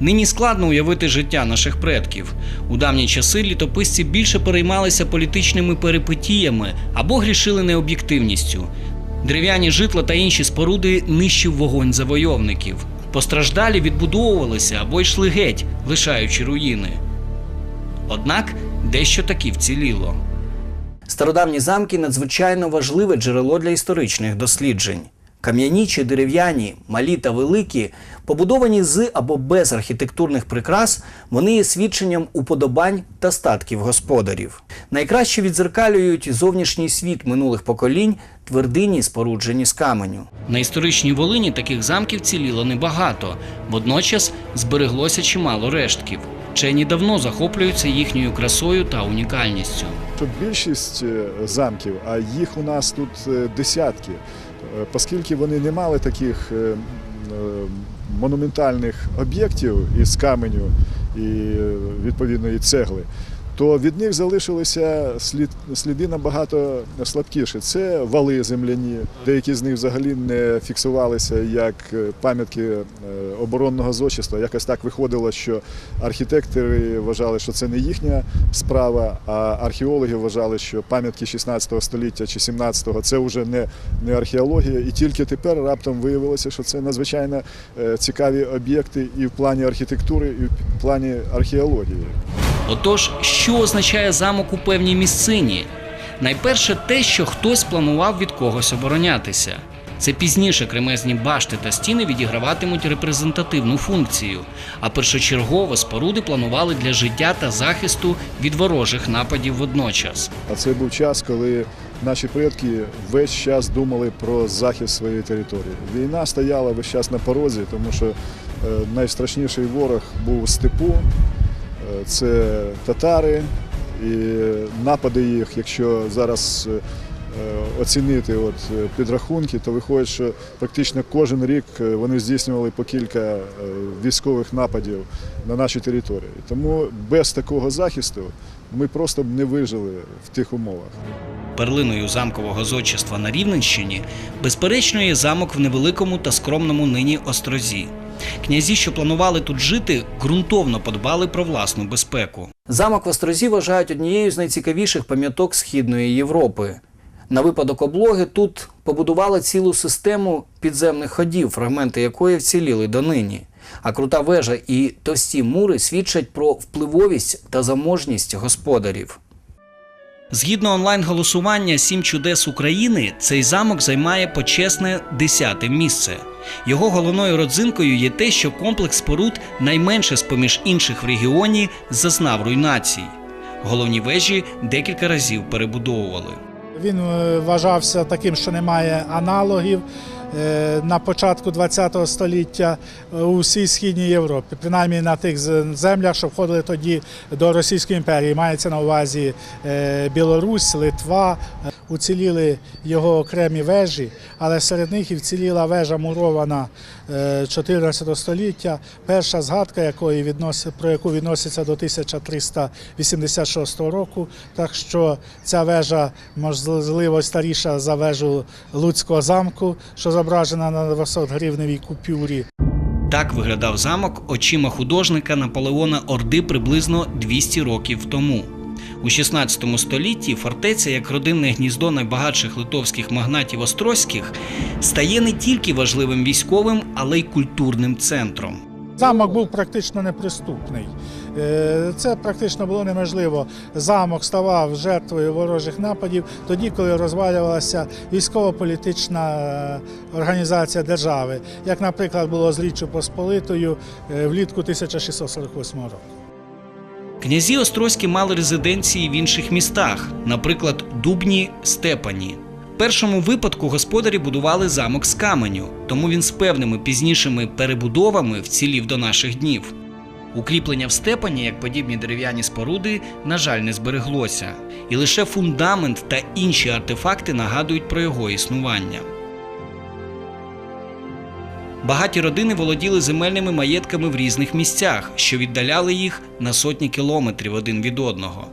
Нині складно уявити життя наших предків. У давні часи літописці більше переймалися політичними перипетіями або грішили необ'єктивністю. Дерев'яні житла та інші споруди нищив вогонь завойовників. Постраждалі відбудовувалися або йшли геть, лишаючи руїни. Однак дещо таки вціліло. Стародавні замки надзвичайно важливе джерело для історичних досліджень. Кам'яні чи дерев'яні, малі та великі, побудовані з або без архітектурних прикрас, вони є свідченням уподобань та статків господарів. Найкраще відзеркалюють зовнішній світ минулих поколінь, твердині, споруджені з каменю. На історичній Волині таких замків ціліло небагато, водночас збереглося чимало рештків. Вчені давно захоплюються їхньою красою та унікальністю. Тут більшість е, замків, а їх у нас тут е, десятки, оскільки вони не мали таких е, е, монументальних об'єктів із каменю і е, відповідної цегли. То від них залишилися слід, сліди набагато слабкіші. Це вали земляні, деякі з них взагалі не фіксувалися як е, пам'ятки е, оборонного зодчества. Якось так виходило, що архітектори вважали, що це не їхня справа, а археологи вважали, що пам'ятки 16 століття чи 17-го це вже не, не археологія. І тільки тепер раптом виявилося, що це надзвичайно е, цікаві об'єкти і в плані архітектури, і в плані археології. Отож, що означає замок у певній місцині? Найперше те, що хтось планував від когось оборонятися. Це пізніше кремезні башти та стіни відіграватимуть репрезентативну функцію, а першочергово споруди планували для життя та захисту від ворожих нападів водночас. А це був час, коли наші предки весь час думали про захист своєї території. Війна стояла весь час на порозі, тому що е, найстрашніший ворог був степу, це татари, і напади їх, якщо зараз е, оцінити от е, підрахунки, то виходить, що практично кожен рік е, вони здійснювали по кілька військових нападів на нашій території. Тому без такого захисту ми просто б не вижили в тих умовах. Перлиною замкового зодчества на Рівненщині, безперечно, є замок в невеликому та скромному нині острозі. Князі, що планували тут жити, ґрунтовно подбали про власну безпеку. Замок в Острозі вважають однією з найцікавіших пам'яток Східної Європи. На випадок облоги тут побудували цілу систему підземних ходів, фрагменти якої вціліли донині. А крута вежа і товсті мури свідчать про впливовість та заможність господарів. Згідно онлайн-голосування Сім чудес України, цей замок займає почесне десяте місце. Його головною родзинкою є те, що комплекс споруд найменше з поміж інших в регіоні зазнав руйнацій. Головні вежі декілька разів перебудовували. Він е, вважався таким, що немає аналогів на початку ХХ століття е, у всій східній Європі, принаймні на тих землях, що входили тоді до Російської імперії. Мається на увазі е, Білорусь, Литва. Е, Уціліли його окремі вежі, але серед них і вціліла вежа мурована е, 14 століття, перша згадка якої відносить, про яку відноситься до 1386 року. Так що ця вежа можливо старіша за вежу Луцького замку, що зображена на 200 гривневій купюрі. Так виглядав замок очима художника Наполеона Орди приблизно 200 років тому. У 16 столітті фортеця, як родинне гніздо найбагатших литовських магнатів Острозьких, стає не тільки важливим військовим, але й культурним центром. Замок був практично неприступний. Е, Це практично було неможливо. Замок ставав жертвою ворожих нападів тоді, коли розвалювалася військово-політична е, організація держави, як, наприклад, було з Річчю Посполитою е, влітку 1648 року. Князі Острозькі мали резиденції в інших містах, наприклад, Дубні Степані. В першому випадку господарі будували замок з каменю, тому він з певними пізнішими перебудовами вцілів до наших днів. Укріплення в степані, як подібні дерев'яні споруди, на жаль, не збереглося, і лише фундамент та інші артефакти нагадують про його існування. Багаті родини володіли земельними маєтками в різних місцях, що віддаляли їх на сотні кілометрів один від одного.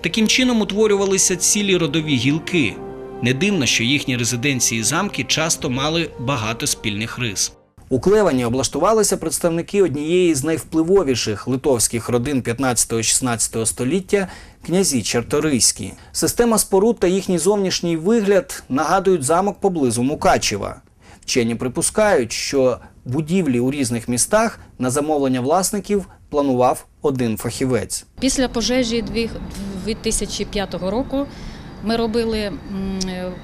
Таким чином утворювалися цілі родові гілки. Не дивно, що їхні резиденції і замки часто мали багато спільних рис. У Клевані облаштувалися представники однієї з найвпливовіших литовських родин 15-16 століття князі Чарторийські. Система споруд та їхній зовнішній вигляд нагадують замок поблизу Мукачева. Вчені припускають, що будівлі у різних містах на замовлення власників планував один фахівець. Після пожежі дві- 2005 року ми робили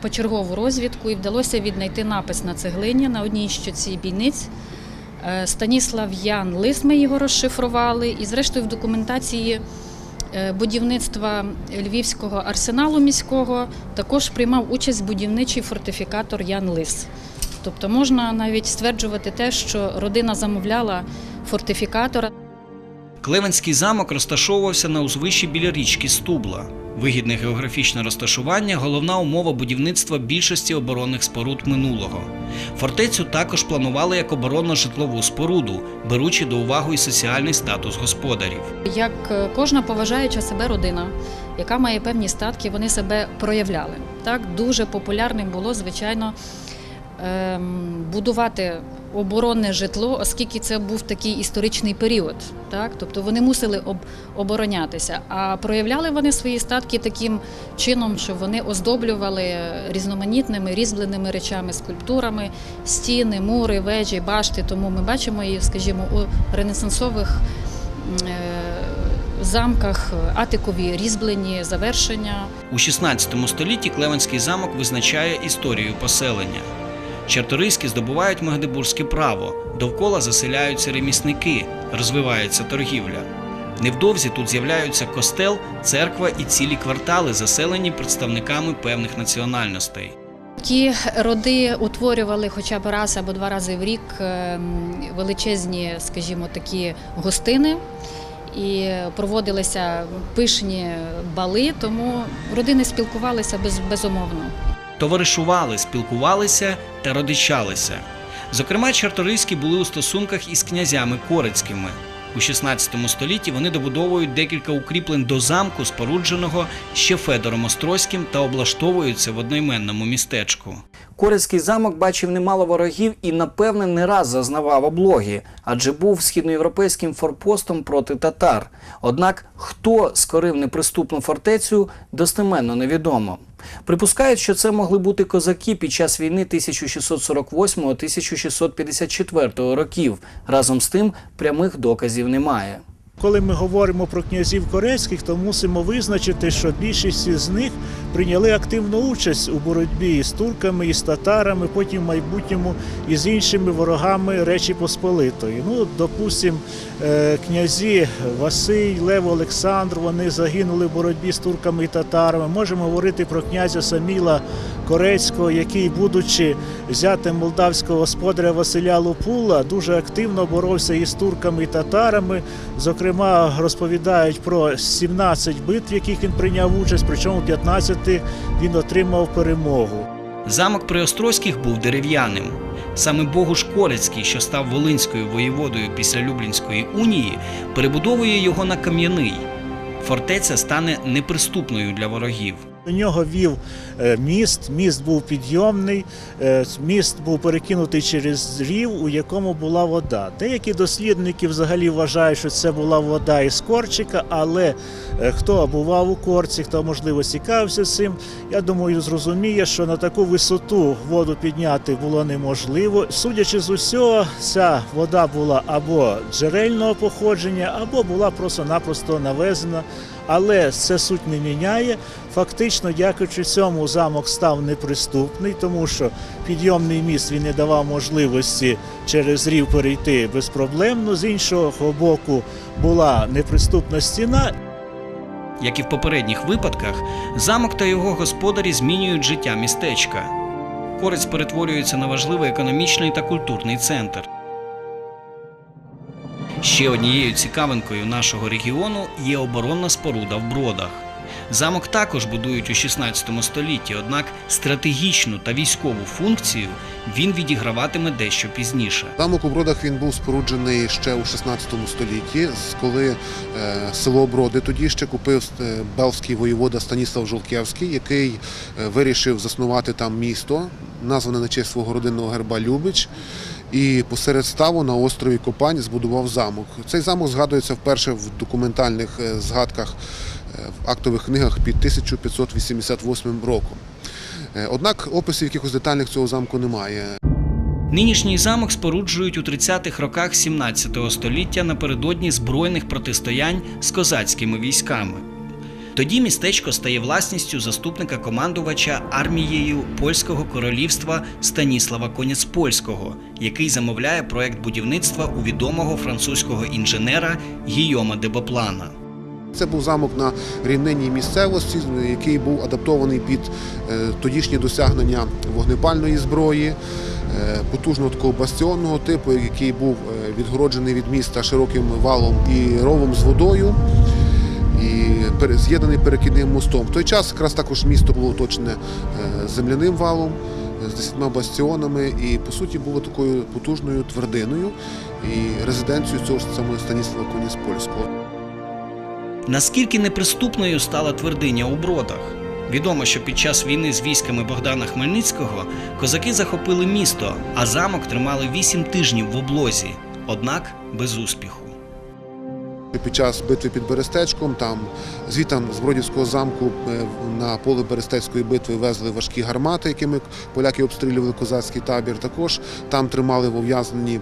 почергову розвідку і вдалося віднайти напис на цеглині на одній щоці бійниць. Е, Станіслав Ян Лис ми його розшифрували, і зрештою в документації е, будівництва Львівського арсеналу міського також приймав участь будівничий фортифікатор Ян Лис. Тобто можна навіть стверджувати те, що родина замовляла фортифікатора. Клевенський замок розташовувався на узвищі біля річки Стубла. Вигідне географічне розташування головна умова будівництва більшості оборонних споруд минулого. Фортецю також планували як оборонно-житлову споруду, беручи до уваги і соціальний статус господарів. Як е, кожна поважаюча себе родина, яка має певні статки, вони себе проявляли. Так дуже популярним було, звичайно, будувати оборонне житло, оскільки це був такий історичний період. Так? Тобто вони мусили об, оборонятися. А проявляли вони свої статки таким чином, що вони оздоблювали різноманітними різьбленими речами, скульптурами, стіни, мури, вежі, башти. Тому ми бачимо її, скажімо, у ренесансових е, замках атикові різьблені завершення. У 16 столітті Клевенський замок визначає історію поселення. Чарторийські здобувають магдебурзьке право, довкола заселяються ремісники, розвивається торгівля. Невдовзі тут з'являються костел, церква і цілі квартали, заселені представниками певних національностей. Ті роди утворювали хоча б раз або два рази в рік ем, величезні, скажімо, такі гостини. І проводилися пишні бали, тому родини спілкувалися без, безумовно. Товаришували, спілкувалися та родичалися. Зокрема, чарторийські були у стосунках із князями корицькими. У 16 столітті вони добудовують декілька укріплень до замку, спорудженого ще Федором Острозьким, та облаштовуються в одноіменному містечку. Корицький замок бачив немало ворогів і, напевне, не раз зазнавав облоги, адже був східноєвропейським форпостом проти татар. Однак хто скорив неприступну фортецю, достеменно невідомо. Припускають, що це могли бути козаки під час війни 1648-1654 років. Разом з тим прямих доказів немає. Коли ми говоримо про князів корейських, то мусимо визначити, що більшість із них прийняли активну участь у боротьбі із турками, із татарами, потім в майбутньому і з іншими ворогами Речі Посполитої. Ну, допустимо, е, князі Василь, Лев Олександр, вони загинули в боротьбі з турками і татарами. Можемо говорити про князя Саміла Корецького, який, будучи зятем молдавського господаря Василя Лупула, дуже активно боровся із турками і татарами. Зокрема, розповідають про 17 битв, в яких він прийняв участь, причому 15 він отримав перемогу. Замок Приострозьких був дерев'яним. Саме Богуш Корецький, що став Волинською воєводою після Люблінської унії, перебудовує його на кам'яний. Фортеця стане неприступною для ворогів. До нього вів е, міст, міст був підйомний, е, міст був перекинутий через рів, у якому була вода. Деякі дослідники взагалі вважають, що це була вода із Корчика, але е, хто бував у Корці, хто можливо цікавився цим, я думаю, зрозуміє, що на таку висоту воду підняти було неможливо. Судячи з усього, ця вода була або джерельного походження, або була просто-напросто навезена. Але це суть не міняє. Фактично, дякуючи цьому, замок став неприступний, тому що підйомний міст він не давав можливості через рів перейти безпроблемно. З іншого боку, була неприступна стіна, Як і в попередніх випадках, замок та його господарі змінюють життя містечка. Корець перетворюється на важливий економічний та культурний центр. Ще однією цікавинкою нашого регіону є оборонна споруда в бродах. Замок також будують у 16 столітті, однак стратегічну та військову функцію він відіграватиме дещо пізніше. Замок у Бродах він був споруджений ще у 16 столітті, коли е, село Броди тоді ще купив е, белський воєвода Станіслав Жолківський, який е, вирішив заснувати там місто, назване на честь свого родинного герба Любич. І посеред ставу на острові Копань збудував замок. Цей замок згадується вперше в документальних е, згадках е, в актових книгах під 1588 роком. Е, Однак описів якихось детальних цього замку немає. Нинішній замок споруджують у 30-х роках 17 століття напередодні збройних протистоянь з козацькими військами. Тоді містечко стає власністю заступника командувача армією польського королівства Станіслава Коняцпольського, який замовляє проект будівництва у відомого французького інженера Гійома де Боплана. Це був замок на рівнинній місцевості, який був адаптований під е, тодішні досягнення вогнепальної зброї, е, потужного такого бастіонного типу, який був е, відгороджений від міста широким валом і ровом з водою. І з'єднаний перекидним мостом. В той час якраз також місто було оточене е, земляним валом е, з десятьма бастіонами, і по суті було такою потужною твердиною і резиденцією цього ж самого Станіслава Коніспольського. Наскільки неприступною стала твердиня у бродах? Відомо, що під час війни з військами Богдана Хмельницького козаки захопили місто, а замок тримали вісім тижнів в облозі, однак без успіху. Під час битви під Берестечком, там звітам з Бродівського замку е, на поле Берестецької битви везли важкі гармати, якими поляки обстрілювали козацький табір. Також там тримали в ув'язненні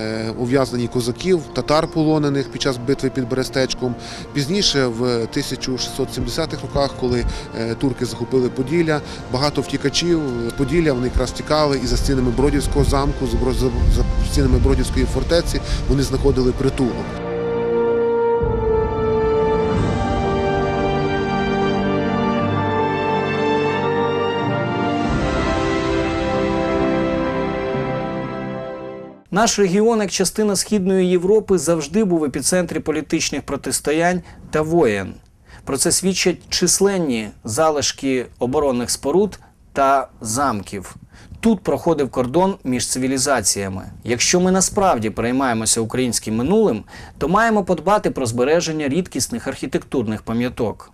е, ув'язнені козаків, татар полонених під час битви під Берестечком. Пізніше, в 1670-х роках, коли е, турки захопили Поділля, багато втікачів Поділля вони якраз тікали і за стінами Бродівського замку, за стінами Бродівської фортеці вони знаходили притулок. Наш регіон, як частина Східної Європи, завжди був в епіцентрі політичних протистоянь та воєн. Про це свідчать численні залишки оборонних споруд та замків. Тут проходив кордон між цивілізаціями. Якщо ми насправді переймаємося українським минулим, то маємо подбати про збереження рідкісних архітектурних пам'яток.